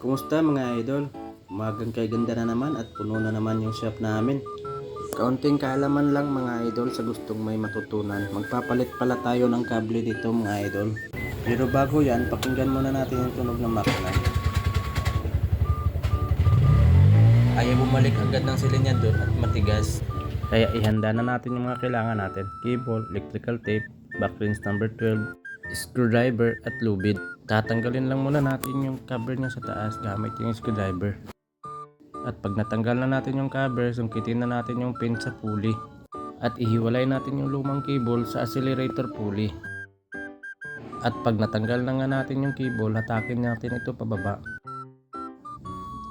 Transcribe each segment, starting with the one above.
Kumusta mga idol? Umagang kay ganda na naman at puno na naman yung shop namin. Kaunting kaalaman lang mga idol sa gustong may matutunan. Magpapalit pala tayo ng kable dito mga idol. Pero bago yan, pakinggan muna natin yung tunog ng makina. Ayaw bumalik agad ng silinyador at matigas. Kaya ihanda na natin yung mga kailangan natin. Cable, electrical tape, backlinks number 12, screwdriver at lubid. Tatanggalin lang muna natin yung cover niya sa taas gamit yung screwdriver. At pag natanggal na natin yung cover, sungkitin na natin yung pin sa pulley. At ihiwalay natin yung lumang cable sa accelerator pulley. At pag natanggal na nga natin yung cable, hatakin natin ito pababa.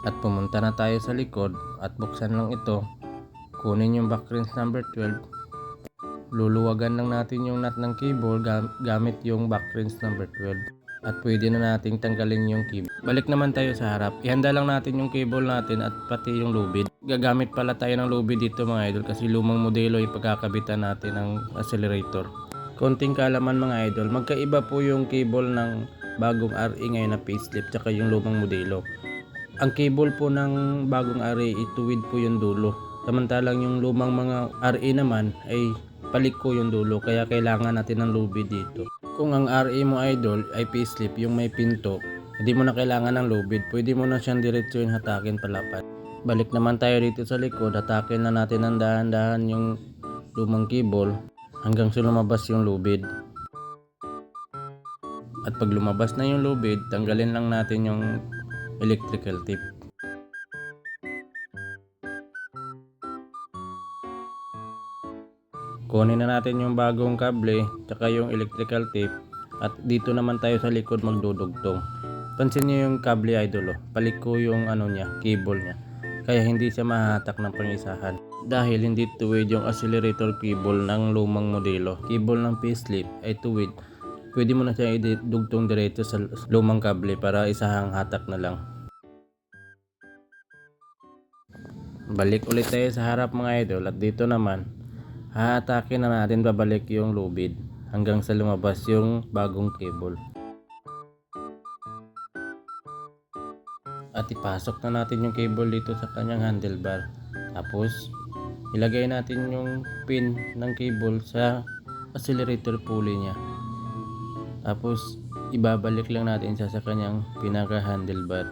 At pumunta na tayo sa likod at buksan lang ito. Kunin yung backrings number 12. Luluwagan lang natin yung nut ng cable gam- gamit yung backrings number 12. At pwede na nating tanggalin yung cable. Balik naman tayo sa harap. Ihanda lang natin yung cable natin at pati yung lubid. Gagamit pala tayo ng lubid dito mga idol kasi lumang modelo yung pagkakabitan natin ng accelerator. Konting kaalaman mga idol, magkaiba po yung cable ng bagong RE ngayon na facelift tsaka yung lumang modelo. Ang cable po ng bagong RE, ituwid po yung dulo. Samantalang yung lumang mga RE naman ay paliko yung dulo kaya kailangan natin ng lubid dito. Kung ang RE mo idol ay facelift yung may pinto, hindi mo na kailangan ng lubid. Pwede mo na siyang diretso yung hatakin palapat. Balik naman tayo dito sa likod, hatakin na natin ng dahan-dahan yung lumang cable hanggang sa lumabas yung lubid. At pag lumabas na yung lubid, tanggalin lang natin yung electrical tape. Kunin na natin yung bagong kable, tsaka yung electrical tape. At dito naman tayo sa likod magdudugtong. Pansin niyo yung kable idol, oh. paliko yung ano niya, cable niya. Kaya hindi siya mahatak ng pangisahan. Dahil hindi tuwid yung accelerator cable ng lumang modelo. Cable ng facelift ay tuwid. Pwede mo na siya idugtong diretso sa lumang kable para isahang hatak na lang. Balik ulit tayo sa harap mga idol at dito naman hahatakin na natin babalik yung lubid hanggang sa lumabas yung bagong cable. At ipasok na natin yung cable dito sa kanyang handlebar. Tapos ilagay natin yung pin ng cable sa accelerator pulley niya. Tapos ibabalik lang natin siya sa kanyang pinaka handlebar.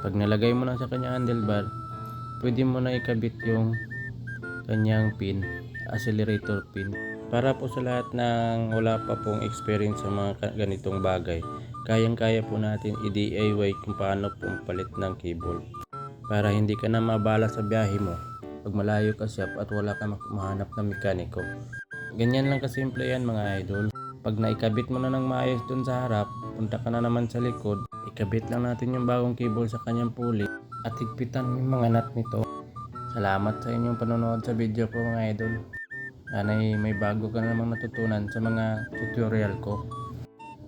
Pag nalagay mo na sa kanyang handlebar, pwede mo na ikabit yung kanyang pin, accelerator pin. Para po sa lahat ng wala pa pong experience sa mga ganitong bagay, kayang-kaya po natin i-DIY kung paano pong palit ng cable. Para hindi ka na mabala sa biyahe mo pag malayo ka shop at wala ka mahanap na mekaniko. Ganyan lang kasimple yan mga idol. Pag naikabit mo na ng maayos dun sa harap, punta ka na naman sa likod, ikabit lang natin yung bagong cable sa kanyang pulley at higpitan yung mga nut nito. Salamat sa inyong panonood sa video ko mga idol. Sana'y may bago ka na namang natutunan sa mga tutorial ko.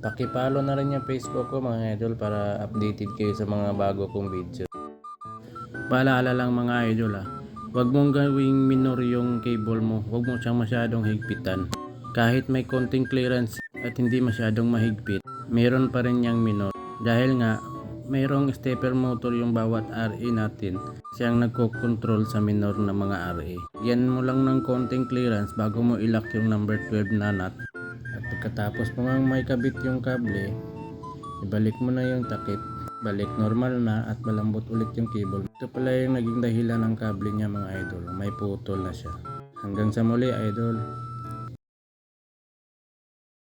Pakipalo na rin yung Facebook ko mga idol para updated kayo sa mga bago kong video. Paalala lang mga idol ah, huwag mong gawing minor yung cable mo, huwag mo siyang masyadong higpitan. Kahit may konting clearance at hindi masyadong mahigpit, meron pa rin yung minor. Dahil nga, mayroong stepper motor yung bawat RE natin siyang nagko-control sa minor na mga RE. Yan mo lang ng konting clearance bago mo ilock yung number 12 na nut. At pagkatapos mo nga may kabit yung kable, ibalik mo na yung takip. Balik normal na at malambot ulit yung cable. Ito pala yung naging dahilan ng kable niya mga idol. May putol na siya. Hanggang sa muli idol.